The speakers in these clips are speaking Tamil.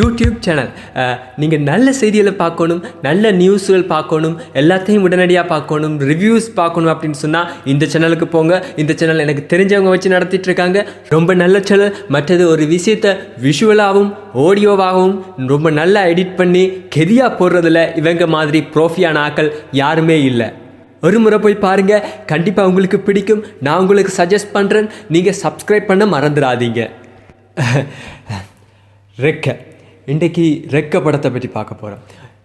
யூடியூப் சேனல் நீங்கள் நல்ல செய்திகளை பார்க்கணும் நல்ல நியூஸ்கள் பார்க்கணும் எல்லாத்தையும் உடனடியாக பார்க்கணும் ரிவ்யூஸ் பார்க்கணும் அப்படின்னு சொன்னால் இந்த சேனலுக்கு போங்க. இந்த சேனல் எனக்கு தெரிஞ்சவங்க வச்சு நடத்திட்டு இருக்காங்க. ரொம்ப நல்ல சேனல் மற்றது ஒரு விஷயத்தை விஷுவலாகவும் ஆடியோவாகவும் ரொம்ப நல்லா எடிட் பண்ணி கெதியாக போடுறதில் இவங்க மாதிரி ப்ரோஃபியான ஆக்கள் யாருமே இல்லை. ஒரு முறை போய் பாருங்கள் கண்டிப்பாக உங்களுக்கு பிடிக்கும். நான் உங்களுக்கு சஜஸ்ட் பண்ணுறேன் நீங்கள் சப்ஸ்கிரைப் பண்ண மறந்துடாதீங்க. ரெக்க. இன்றைக்கு ரெக்க படத்தை பற்றி பார்க்க போகிறோம்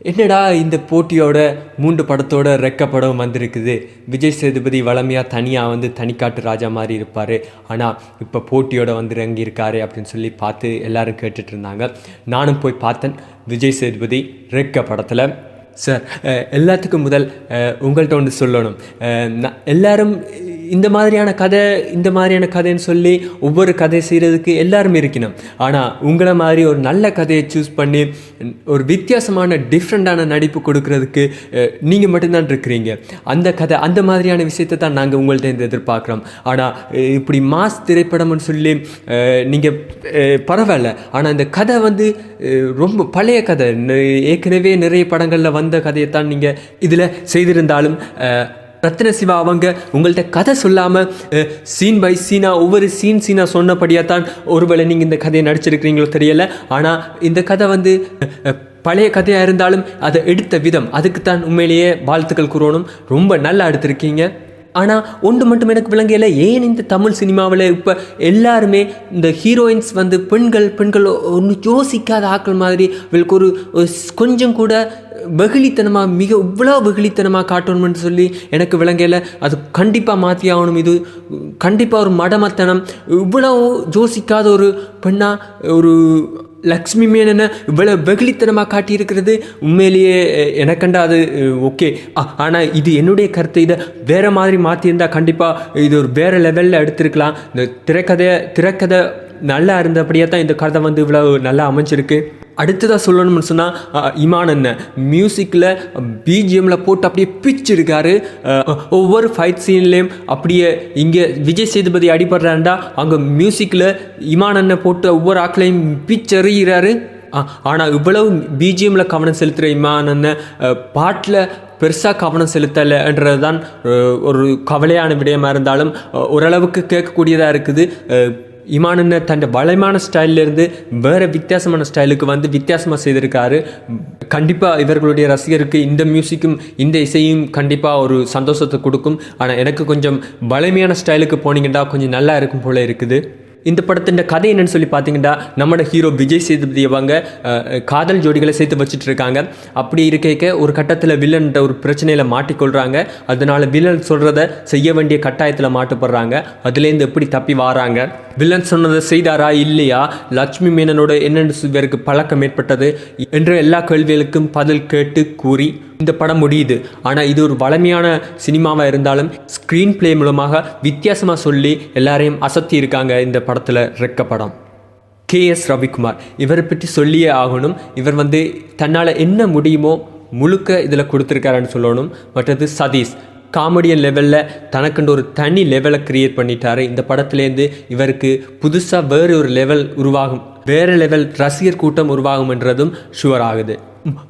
என்னடா இந்த போட்டியோட மூன்று படத்தோட ரெக்க படம் வந்திருக்குது? விஜய் சேதுபதி வளமையாக தனியாக வந்து தனிக்காட்டு ராஜா மாதிரி இருப்பார். ஆனால் இப்போ போட்டியோட வந்து இறங்கியிருக்காரு அப்படின்னு சொல்லி பார்த்து எல்லாரும் கேட்டுட்டு இருந்தாங்க. நானும் போய் பார்த்தேன். விஜய் சேதுபதி ரெக்க படத்தில் சார் எல்லாத்துக்கும் முதல் உங்கள்கிட்ட ஒன்று சொல்லணும். நான் எல்லாரும் இந்த மாதிரியான கதை இந்த மாதிரியான கதைன்னு சொல்லி ஒவ்வொரு கதை செய்கிறதுக்கு எல்லாருமே இருக்கணும். ஆனால் உங்களை மாதிரி ஒரு நல்ல கதையை சூஸ் பண்ணி ஒரு வித்தியாசமான டிஃப்ரெண்ட்டான நடிப்பு கொடுக்கறதுக்கு நீங்கள் மட்டும்தான் இருக்கிறீங்க. அந்த கதை அந்த மாதிரியான விஷயத்தை தான் நாங்கள் உங்கள்கிட்ட இருந்து எதிர்பார்க்குறோம். ஆனால் இப்படி மாஸ் திரைப்படம்னு சொல்லி நீங்கள் பரவாயில்ல. ஆனால் இந்த கதை வந்து ரொம்ப பழைய கதை. ஏற்கனவே நிறைய படங்களில் வந்த கதையை தான் நீங்கள் இதில் செய்திருந்தாலும் ரத்ன சிவா அவங்க உங்கள்கிட்ட கதை சொல்லாமல் சீன் பை சீனாக ஒவ்வொரு சீன் சீனாக சொன்னபடியாக தான் ஒருவேளை நீங்கள் இந்த கதையை நடிச்சிருக்கிறீங்களோ தெரியல. ஆனால் இந்த கதை வந்து பழைய கதையாக இருந்தாலும் அதை எடுத்த விதம். அதுக்கு தான் உண்மையிலேயே வாழ்த்துக்கள் கூறணும். ரொம்ப நல்லா எடுத்திருக்கீங்க. ஆனால் ஒன்று மட்டும் எனக்கு விளங்கல. ஏன் இந்த தமிழ் சினிமாவில் இப்போ எல்லாருமே இந்த ஹீரோயின்ஸ் வந்து பெண்கள் பெண்கள் ஒன்று யோசிக்காத ஆட்கள் மாதிரி இவளுக்கு ஒரு கொஞ்சம் கூட வெகுளித்தனமாக மிக இவ்வளோ வெகுளித்தனமாக காட்டணும்னு சொல்லி எனக்கு விளங்கல. அது கண்டிப்பாக மாற்றி ஆகணும். இது கண்டிப்பாக ஒரு மடமத்தனம். இவ்வளோ யோசிக்காத ஒரு பெண்ணாக ஒரு லக்ஷ்மி மேனனை இவ்வளோ வெகுளித்தனமாக காட்டியிருக்கிறது. உண்மையிலேயே எனக்கண்டா அது ஓகே. ஆனால் இது என்னுடைய கருத்து இதை வேறு மாதிரி மாற்றியிருந்தால் கண்டிப்பாக இது ஒரு வேறு லெவலில் எடுத்திருக்கலாம். இந்த திரைக்கதை திரைக்கதை நல்லா இருந்தபடியாக தான் இந்த கதை வந்து இவ்வளோ நல்லா அமைஞ்சிருக்கு. அடுத்ததாக சொல்லணும்னு சொன்னால் இமான் அண்ணன். மியூசிக்கில் பிஜிஎம்மில் போட்டு அப்படியே பிச் இருக்காரு ஒவ்வொரு ஃபைட் சீன்லேயும் அப்படியே இங்கே விஜய் சேதுபதி அடிபடுறாண்டா அங்கே மியூசிக்கில் இமான் அண்ணன் போட்டு ஒவ்வொரு ஆட்களையும் பிச் எறிகிறாரு ஆனால் இவ்வளவு பிஜிஎம்மில் கவனம் செலுத்துகிற இமான் அண்ணன் பாட்டில் பெருசாக கவனம் செலுத்தலைன்றது தான் ஒரு கவலையான விடயமாக இருந்தாலும் ஓரளவுக்கு கேட்கக்கூடியதாக இருக்குது. இமானுன்னு தன் வளமான ஸ்டைல்லேருந்து வேறு வித்தியாசமான ஸ்டைலுக்கு வந்து வித்தியாசமாக செய்திருக்காரு. கண்டிப்பாக இவர்களுடைய ரசிகருக்கு இந்த மியூசிக்கும் இந்த இசையும் கண்டிப்பாக ஒரு சந்தோஷத்தை கொடுக்கும். ஆனால் எனக்கு கொஞ்சம் வலிமையான ஸ்டைலுக்கு போனீங்கன்னா கொஞ்சம் நல்லா இருக்கும் போல இருக்குது. இந்த படத்தின் கதை என்னன்னு சொல்லி பார்த்தீங்கன்னா நம்மளோட ஹீரோ விஜய் சேதுபதி அவங்க காதல் ஜோடிகளை சேர்த்து வச்சுட்டு இருக்காங்க அப்படி இருக்க ஒரு கட்டத்தில் வில்லன்ற ஒரு பிரச்சனையில் மாட்டிக்கொள்கிறாங்க அதனால் வில்லன் சொல்கிறத செய்ய வேண்டிய கட்டாயத்தில் மாட்டுப்படுறாங்க. அதுலேருந்து எப்படி தப்பி வாராங்க? வில்லன் சொன்னதை செய்தாரா? இல்லையா? லட்சுமி மேனனோட என்னென்னு இவருக்கு பழக்கம் ஏற்பட்டது? என்ற எல்லா கேள்விகளுக்கும் பதில் கேட்டு கூறி இந்த படம் முடியுது. ஆனால் இது ஒரு வளமையான சினிமாவாக இருந்தாலும் ஸ்க்ரீன் ப்ளே மூலமாக வித்தியாசமாக சொல்லி எல்லாரையும் அசத்தி இருக்காங்க இந்த படத்தில் ரெக்க படம். கே. எஸ். ரவிக்குமார். இவரை பற்றி சொல்லியே ஆகணும். இவர் வந்து தன்னால் என்ன முடியுமோ முழுக்க இதில் கொடுத்துருக்காருன்னு சொல்லணும். மற்றது சதீஷ். காமெடியன் லெவலில் தனக்குண்டு ஒரு தனி லெவலை கிரியேட் பண்ணிட்டாரு. இந்த படத்துலேருந்து இவருக்கு புதுசாக வேறு ஒரு லெவல் உருவாகும் வேறு லெவல் ரசிகர் கூட்டம் உருவாகும் என்றதும் ஷுவர் ஆகுது.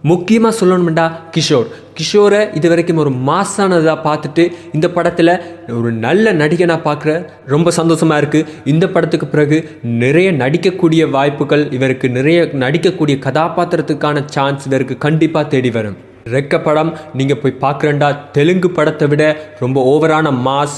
முக்கியமாக சொல்லணும்டா கிஷோர். கிஷோரை இது வரைக்கும் ஒரு மாசானதாக பார்த்துட்டு இந்த படத்தில் ஒரு நல்ல நடிகனாக பார்க்குற ரொம்ப சந்தோஷமாக இருக்குது இந்த படத்துக்கு பிறகு நிறைய நடிக்கக்கூடிய வாய்ப்புகள் இவருக்கு நிறைய நடிக்கக்கூடிய கதாபாத்திரத்துக்கான சான்ஸ் இவருக்கு கண்டிப்பாக தேடி வரும். ரெக்க படம். நீங்கள் போய் பார்க்குறேன்டா. தெலுங்கு படத்தை விட ரொம்ப ஓவரான மாஸ்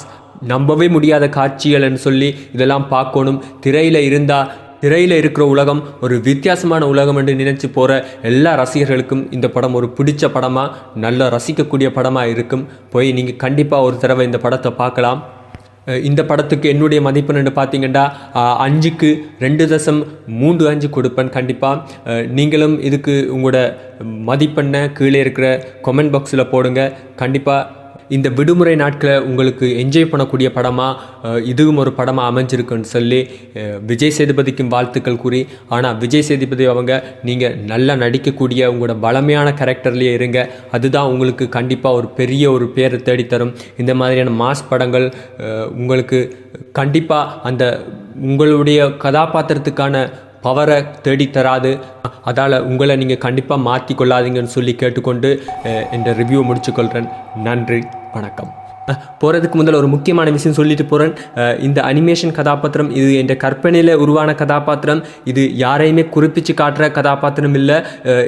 நம்பவே முடியாத காட்சிகள்னு சொல்லி இதெல்லாம் பார்க்கணும். திரையில் இருந்தால் திரையில் இருக்கிற உலகம் ஒரு வித்தியாசமான உலகம் என்று நினைச்சு போகிற எல்லா ரசிகர்களுக்கும் இந்த படம் ஒரு பிடிச்ச படமாக நல்லா ரசிக்கக்கூடிய படமாக இருக்கும். போய் நீங்கள் கண்டிப்பாக ஒரு தடவை இந்த படத்தை பார்க்கலாம். இந்த படத்துக்கு என்னுடைய மதிப்பெண்னு பார்த்தீங்கன்னா அஞ்சுக்கு ரெண்டு தசம் மூன்று அஞ்சு கொடுப்பேன் கண்டிப்பாக நீங்களும் இதுக்கு உங்களோட மதிப்பெண்ணை கீழே இருக்கிற கமெண்ட் பாக்ஸில் போடுங்க. கண்டிப்பாக இந்த விடுமுறை நாட்களை உங்களுக்கு என்ஜாய் பண்ணக்கூடிய படமாக இதுவும் ஒரு படமாக அமைஞ்சிருக்குன்னு சொல்லி விஜய் சேதுபதிக்கும் வாழ்த்துக்கள் கூறி ஆனால் விஜய் சேதுபதி அவங்க நீங்கள் நல்லா நடிக்கக்கூடிய உங்களோட பலமையான கேரக்டர்லேயே இருங்க. அதுதான் உங்களுக்கு கண்டிப்பாக ஒரு பெரிய ஒரு பேரை தேடித்தரும். இந்த மாதிரியான மாஸ் படங்கள் உங்களுக்கு கண்டிப்பாக அந்த உங்களுடைய கதாபாத்திரத்துக்கான பவரை தேடித்தராது. அதால் உங்களை நீங்கள் கண்டிப்பாக மாற்றி கொள்ளாதீங்கன்னு சொல்லி கேட்டுக்கொண்டு என்ற இந்த ரிவ்யூ முடிச்சுக்கொள்கிறேன் நன்றி வணக்கம். போகிறதுக்கு முதல்ல ஒரு முக்கியமான விஷயம் சொல்லிட்டு போகிறேன் இந்த அனிமேஷன் கதாபாத்திரம் இது என்ற கற்பனையில் உருவான கதாபாத்திரம். இது யாரையுமே குறிப்பிச்சு காட்டுற கதாபாத்திரம் இல்லை.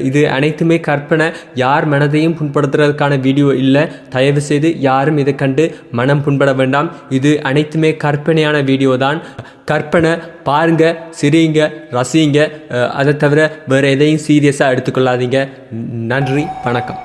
இது அனைத்துமே கற்பனை. யார் மனதையும் புண்படுத்துறதுக்கான வீடியோ இல்லை. தயவு செய்து யாரும் இதை கண்டு மனம் புண்பட வேண்டாம். இது அனைத்துமே கற்பனையான வீடியோ தான். கற்பனை பாருங்க சிரிங்க ரசிங்க அதை தவிர வேறு எதையும் சீரியஸாக எடுத்துக்கொள்ளாதீங்க. நன்றி வணக்கம்.